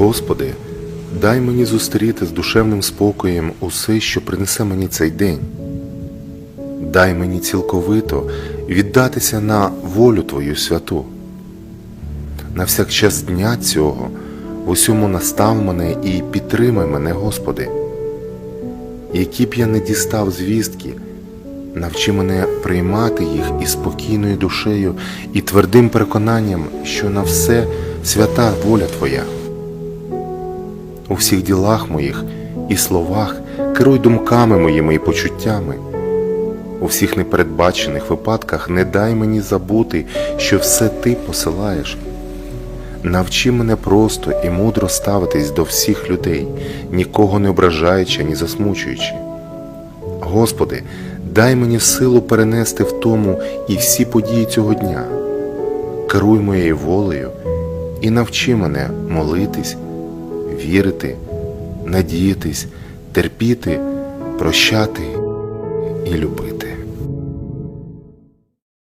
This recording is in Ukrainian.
Господи, дай мені зустріти з душевним спокоєм усе, що принесе мені цей день. Дай мені цілковито віддатися на волю Твою святу. На всякчас дня цього в усьому настав мене і підтримай мене, Господи. Які б я не дістав звістки, навчи мене приймати їх із спокійною душею і твердим переконанням, що на все свята воля Твоя. У всіх ділах моїх і словах керуй думками моїми і почуттями. У всіх непередбачених випадках не дай мені забути, що все ти посилаєш. Навчи мене просто і мудро ставитись до всіх людей, нікого не ображаючи, ні засмучуючи. Господи, дай мені силу перенести в тому і всі події цього дня. Керуй моєю волею і навчи мене молитись, вірити, надіятись, терпіти, прощати і любити.